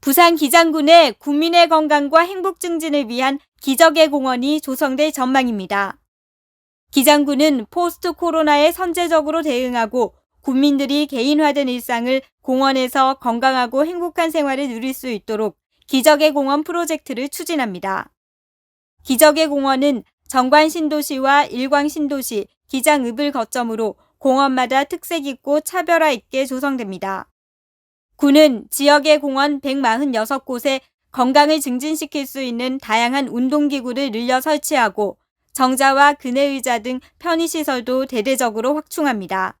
부산 기장군에 국민의 건강과 행복 증진을 위한 기적의 공원이 조성될 전망입니다. 기장군은 포스트 코로나에 선제적으로 대응하고 국민들이 개인화된 일상을 공원에서 건강하고 행복한 생활을 누릴 수 있도록 기적의 공원 프로젝트를 추진합니다. 기적의 공원은 정관 신도시와 일광 신도시, 기장읍을 거점으로 공원마다 특색 있고 차별화 있게 조성됩니다. 군은 지역의 공원 146곳에 건강을 증진시킬 수 있는 다양한 운동기구를 늘려 설치하고 정자와 그네의자 등 편의시설도 대대적으로 확충합니다.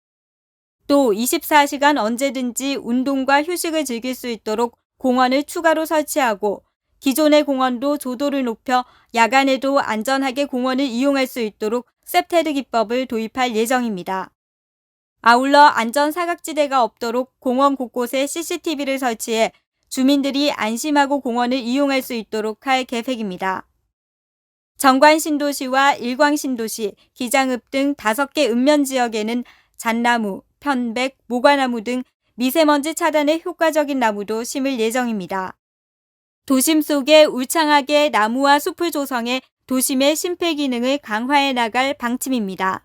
또 24시간 언제든지 운동과 휴식을 즐길 수 있도록 공원을 추가로 설치하고 기존의 공원도 조도를 높여 야간에도 안전하게 공원을 이용할 수 있도록 셉테르 기법을 도입할 예정입니다. 아울러 안전 사각지대가 없도록 공원 곳곳에 CCTV를 설치해 주민들이 안심하고 공원을 이용할 수 있도록 할 계획입니다. 정관 신도시와 일광 신도시, 기장읍 등 다섯 개 읍면 지역에는 잣나무, 편백, 모과나무 등 미세먼지 차단에 효과적인 나무도 심을 예정입니다. 도심 속에 울창하게 나무와 숲을 조성해 도심의 심폐 기능을 강화해 나갈 방침입니다.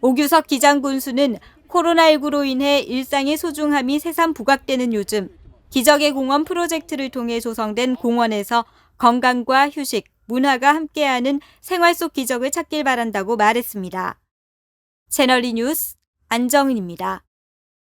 오규석 기장군수는 코로나19로 인해 일상의 소중함이 새삼 부각되는 요즘 기적의 공원 프로젝트를 통해 조성된 공원에서 건강과 휴식, 문화가 함께하는 생활 속 기적을 찾길 바란다고 말했습니다. 채널이 뉴스 안정은입니다.